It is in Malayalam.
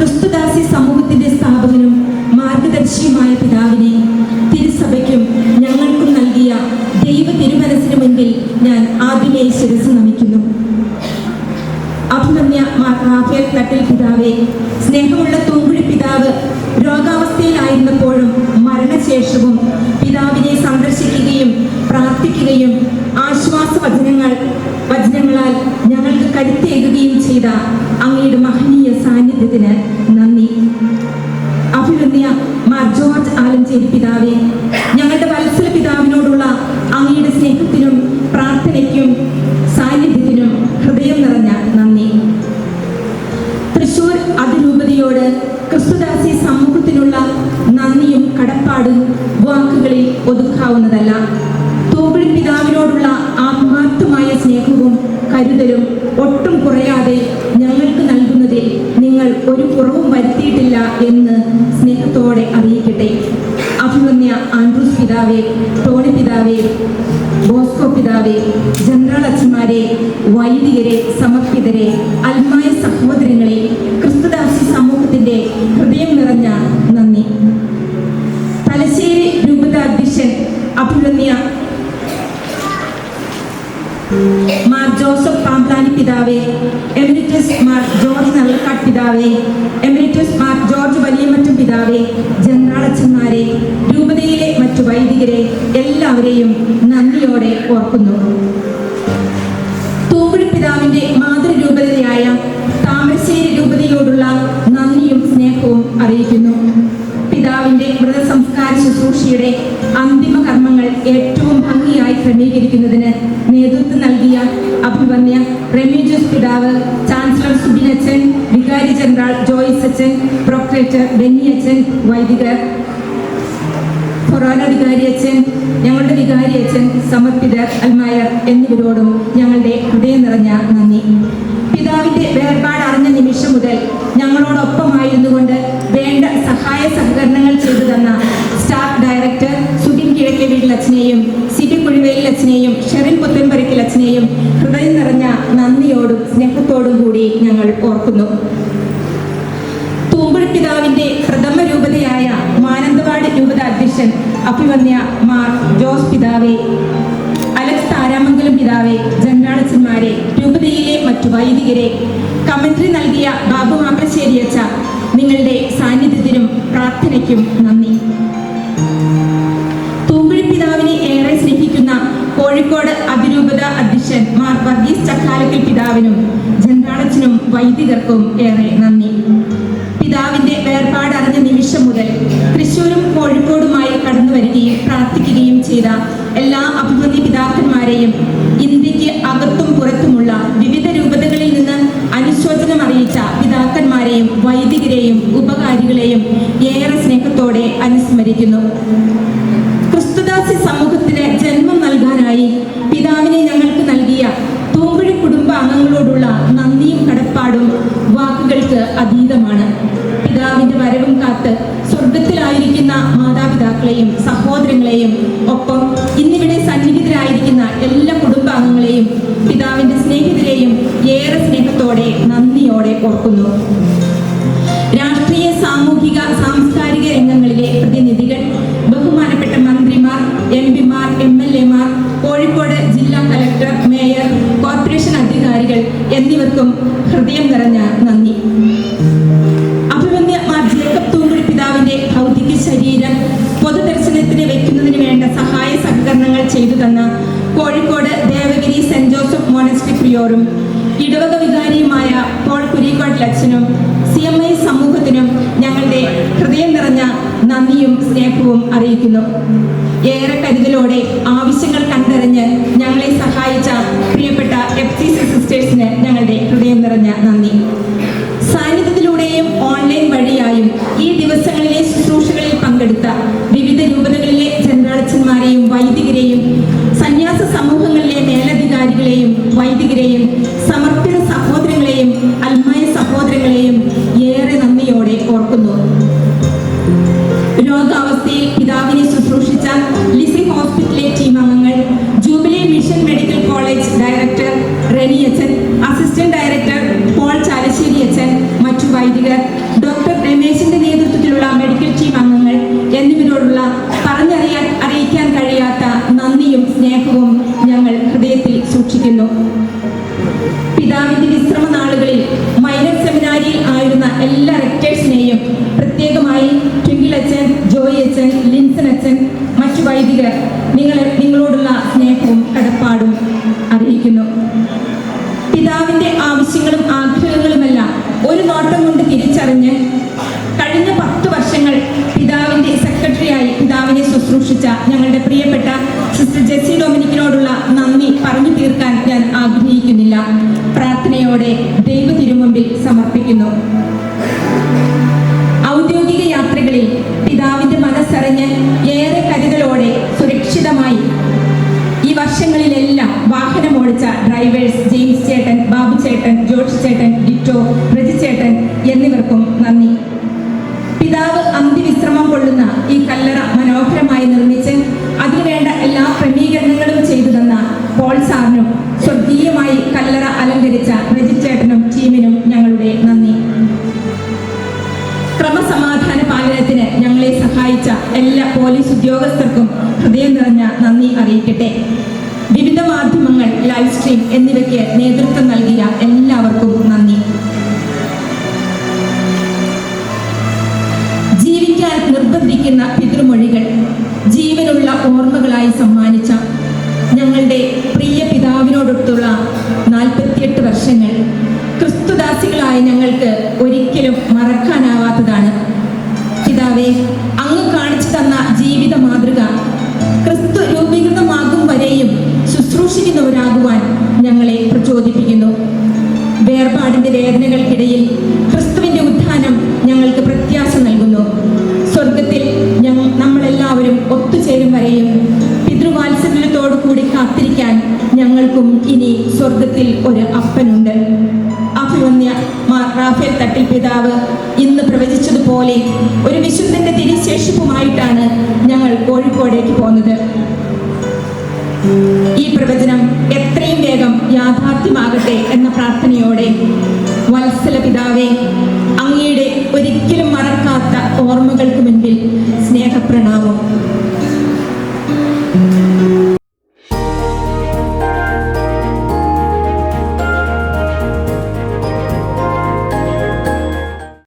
ക്രിസ്തുദാസി സമൂഹത്തിന്റെ സ്ഥാപകനും മാർഗദർശിയുമായ പിതാവിനെ തിരുസഭയ്ക്കും ഞങ്ങൾക്കും നൽകിയ ദൈവ തിരുമനസിന് മുൻപിൽ ഞാൻ ആദ്യമേ ശിരസ് നമിക്കുന്നു. അഭിമന്യ റാഫേൽ തട്ടിൽ പിതാവെ സ്നേഹമുള്ള തൂങ്കുഴി പിതാവ് രോഗാവസ്ഥയിലായിരുന്നപ്പോഴും മരണശേഷവും പിതാവിനെ സന്ദർശിക്കുകയും പ്രാർത്ഥിക്കുകയും ആശ്വാസ വചനങ്ങൾ വചനങ്ങളാൽ ഞങ്ങൾക്ക് കരുത്തേകുകയും ചെയ്ത അങ്ങയുടെ മഹനീയ സാന്നിധ്യത്തിന് നന്ദി അഭിമന്യ മാർ ജോർജ് ആലഞ്ചേരി പിതാവെ ഞങ്ങളുടെ വത്സല പിതാവിനോടുള്ള അങ്ങയുടെ സ്നേഹത്തിനും പ്രാർത്ഥനയ്ക്കും സാന്നിധ്യത്തിനും ഹൃദയം നിറഞ്ഞ നന്ദി തൃശൂർ അതിരൂപതയോട് ക്രിസ്തുദാസി സമൂഹത്തിനുള്ള നന്ദിയും കടപ്പാടും വാക്കുകളിൽ ഒതുക്കാവുന്നതല്ല. തൂപിഴി പിതാവിനോടുള്ള ആത്മാർത്ഥമായ സ്നേഹവും കരുതലും ഒട്ടും കുറയാതെ ഞങ്ങൾക്ക് നൽകുന്നതിൽ നിങ്ങൾ ഒരു കുറവും വരുത്തിയിട്ടില്ല എന്ന് സ്നേഹത്തോടെ അറിയിക്കട്ടെ. അഭിമന്യ ആൻഡ്രൂസ് പിതാവെ ടോണി പിതാവെ ബോസ്കോ പിതാവെ ജനറൽ അച്ഛന്മാരെ വൈദികരെ സമർപ്പിതരെ അൽമായ സഹോദരങ്ങളെ ക്രിസ്തുദാസി സമൂഹത്തിന്റെ ഹൃദയം നിറഞ്ഞ നന്ദി. തലശ്ശേരി രൂപത അധ്യക്ഷൻ അഭിമന്യ മാർ ജോസഫ് പാമ്പ്ലാനി പിതാവേ എമിരിറ്റസ് മാർ ജോർജ് നല്ലക്കാട്ട് പിതാവേ എമിരിറ്റസ് മാർ ജോർജ് വലിയമറ്റം പിതാവേ വൈദികരെ എല്ലാവരെയും നന്ദിയോടെ ഓർക്കുന്നു. തൂമ്പുഴി പിതാവിന്റെ മാതൃരൂപതയായ താമരശ്ശേരി രൂപതയോടുള്ള നന്ദിയും സ്നേഹവും അറിയിക്കുന്നു. പിതാവിന്റെ വ്രതസംസ്കാര ശുശ്രൂഷയുടെ അന്തിമ കർമ്മങ്ങൾ ഏറ്റവും ഭംഗിയായി ക്രമീകരിക്കുന്നതിന് നേതൃത്വം നൽകിയ അഭിമന്യ റെമീജിയസ് പിതാവ് ചാൻസലർ സുബിനച്ചൻ വികാരി ജനറൽ ജോയിസ് അച്ഛൻ പ്രൊക്ടറേറ്റർ ബെന്നി അച്ഛൻ വൈദികർ ഫൊറാന വികാരി അച്ഛൻ ഞങ്ങളുടെ വികാരി അച്ഛൻ സമർപ്പിതർ അൽമായർ എന്നിവരോടും ഞങ്ങളുടെ ഹൃദയം നിറഞ്ഞ നന്ദി. പിതാവിന്റെ വേർപാട് അറിഞ്ഞ നിമിഷം മുതൽ ഞങ്ങളോടൊപ്പമായിരുന്നുകൊണ്ട് വേണ്ട സഹായ സഹകരണങ്ങൾ ചെയ്തു തന്ന സ്റ്റാഫ് ഡയറക്ടർ സുബിൻ കിഴക്കെ വീട്ടിൽ അച്ഛനെയും സിബി കുഴിവേലിൽ അച്ഛനെയും ഷെറിൻ പുത്തൻപരക്കിൽ അച്ഛനെയും ഹൃദയം നിറഞ്ഞ നന്ദിയോടും സ്നേഹത്തോടും കൂടി ഞങ്ങൾ ഓർക്കുന്നു തൂമ്പുഴ പിതാവിന്റെ പ്രഥമ രൂപതയായ മാനന്തവാട് അധ്യക്ഷൻ അഭിമന്യ മാർ ജോസ് പിതാവേ അലക്സ് താരാമംഗലം പിതാവെ ജന്നാളച്ചന്മാരെ രൂപതയിലെ മറ്റു വൈദികരെ കമന്ററി നൽകിയ ബാബു മാമ്പശ്ശേരി അച്ഛ നിങ്ങളുടെ സാന്നിധ്യത്തിനും പ്രാർത്ഥനയ്ക്കും നന്ദി. തൂമ്പുഴി പിതാവിനെ ഏറെ സ്നേഹിക്കുന്ന കോഴിക്കോട് അതിരൂപത അധ്യക്ഷൻ മാർ വർഗീസ് ചക്കാലക്കൽ പിതാവിനും ജനറാളച്ചനും വൈദികർക്കും ഏറെ നന്ദി. പിതാവിന്റെ വേർപാട് അറിഞ്ഞ നിമിഷം മുതൽ തൃശൂരും കോഴിക്കോടുമായി കടന്നു വരികയും പ്രാർത്ഥിക്കുകയും ചെയ്ത എല്ലാ അഭിമന്യ പിതാക്കന്മാരെയും ഇന്ത്യയ്ക്ക് അകത്തും പുറത്തുമുള്ള വിവിധ രൂപതകളിൽ നിന്ന് അനുശോചനം അറിയിച്ച പിതാക്കന്മാരെയും വൈദികരെയും ഉപകാരികളെയും ഏറെ സ്നേഹത്തോടെ അനുസ്മരിക്കുന്നു. ക്രിസ്തുദാസി സമൂഹത്തിന് ജന്മം നൽകാനായി പിതാവിനെ ഞങ്ങൾക്ക് നൽകിയ കുടുംബ കുടുംബാംഗങ്ങളോടുള്ള സഹോദരങ്ങളെയും ഒപ്പം ഇന്നിവിടെ സന്നിഹിതരായിരിക്കുന്ന എല്ലാ കുടുംബാംഗങ്ങളെയും പിതാവിന്റെ സ്നേഹിതരെയും ഏറെ സ്നേഹത്തോടെ നന്ദിയോടെ ഓർക്കുന്നു. രാഷ്ട്രീയ സാമൂഹിക സാംസ്കാരിക രംഗങ്ങളിലെ പ്രതിനിധികൾ ബഹുമാനപ്പെട്ട മന്ത്രിമാർ എം പിമാർ എം എൽ എമാർ കോഴിക്കോട് ജില്ലാ കലക്ടർ മേയർ കോർപ്പറേഷൻ അധികാരികൾ എന്നിവർക്കും ഹൃദയം നിറഞ്ഞ നന്ദി. ചെയ്തു തന്ന Kozhikode Devagiri Saint Joseph monastery പ്രിയോറും ഇടവക വികാരിയുമായ പോൾ കുരിക്കോട്ടിൽ ലക്ഷനും സി എം ഐ സമൂഹത്തിനും ഞങ്ങളുടെ ഹൃദയം നിറഞ്ഞ നന്ദിയും സ്നേഹവും അറിയിക്കുന്നു. ഏറെ കരുതലോടെ ആവശ്യങ്ങൾ കണ്ടറിഞ്ഞ് വൈദികരെയും സന്യാസ സമൂഹങ്ങളിലെ മേലധികാരികളെയും വൈദികരെയും സമർപ്പിത നന്ദിയും സ്നേഹവും ഞങ്ങൾ ഹൃദയത്തിൽ സൂക്ഷിക്കുന്നു. പിതാവിന്റെ വിശ്രമ നാളുകളിൽ മൈനർ സെമിനാരിയിൽ ആയിരുന്ന എല്ലാ റെക്ടേഴ്സിനെയും പ്രത്യേകമായി ട്വിങ്കിൾ അച്ഛൻ ജോയി അച്ഛൻ ലിൻസൺ അച്ഛൻ മറ്റു വൈദികർ നിങ്ങളെ നിങ്ങളോടുള്ള പിതാവിനെ ശുശ്രൂഷിച്ച ഞങ്ങളുടെ പ്രിയപ്പെട്ട സിസ്റ്റർ ജെസ്സി ഡൊമിനിക്കിനോടുള്ള നന്ദി പറഞ്ഞു തീർക്കാൻ ഞാൻ ആഗ്രഹിക്കുന്നില്ല. പ്രാർത്ഥനയോടെ ദൈവ തിരുമുമ്പിൽ സമർപ്പിക്കുന്നു. ഔദ്യോഗിക യാത്രകളിൽ പിതാവിന്റെ മനസ്സറിഞ്ഞ് ഏറെ കരുതലോടെ സുരക്ഷിതമായി ഈ വർഷങ്ങളിലെല്ലാം വാഹനം ഓടിച്ച ഡ്രൈവേഴ്സ് ജെയിംസ് ചേട്ടൻ ബാബു ചേട്ടൻ ജോർജ് ചേട്ടൻ ഡിറ്റോ റജി ചേട്ടൻ എന്നിവർക്കും നന്ദി. പിതാവ് അന്തിവിശ്രമം കൊള്ളുന്ന എല്ലാ പോലീസ് ഉദ്യോഗസ്ഥർക്കും ഹൃദയം നിറഞ്ഞ നന്ദി അറിയിക്കട്ടെ. വിവിധ മാധ്യമങ്ങൾ ലൈവ് സ്ട്രീം എന്നിവയ്ക്ക് നേതൃത്വം നൽകിയ എല്ലാവർക്കും നന്ദി. ജീവിക്കാൻ നിർബന്ധിക്കുന്ന പിതൃമൊഴികൾ ജീവനുള്ള ഓർമ്മകളായി സമ്മാനിച്ച ഞങ്ങളുടെ പ്രിയ പിതാവിനോടൊത്തുള്ള നാൽപ്പത്തിയെട്ട് വർഷങ്ങൾ ക്രിസ്തുദാസികളായ ഞങ്ങൾക്ക് ഒരിക്കലും മറക്കാനാവാത്തതാണ്. പിതാവെ വേർപാടിന്റെ വേദനകൾക്കിടയിൽ ക്രിസ്തുവിന്റെ ഉത്ഥാനം ഞങ്ങൾക്ക് പ്രത്യാശ നൽകുന്നു. സ്വർഗത്തിൽ ഞങ്ങൾ നമ്മളെല്ലാവരും ഒത്തുചേരും വരെയും പിതൃവാത്സല്യത്തോടു കൂടി കാത്തിരിക്കാൻ ഞങ്ങൾക്കും ഇനി സ്വർഗത്തിൽ ഒരു അപ്പനുണ്ട്. അഭിമന്യ റാഫേൽ തട്ടിൽ പിതാവ് ഇന്ന് പ്രവചിച്ചതുപോലെ ഒരു വിശുദ്ധന്റെ തിരിശേഷിപ്പുമായിട്ടാണ് ഞങ്ങൾ കോഴിക്കോടേക്ക് പോകുന്നത്. ഈ പ്രവചനം എത്രയും യാഥാർത്ഥ്യമാകട്ടെ എന്ന പ്രാർത്ഥനയോടെ വത്സല പിതാവെ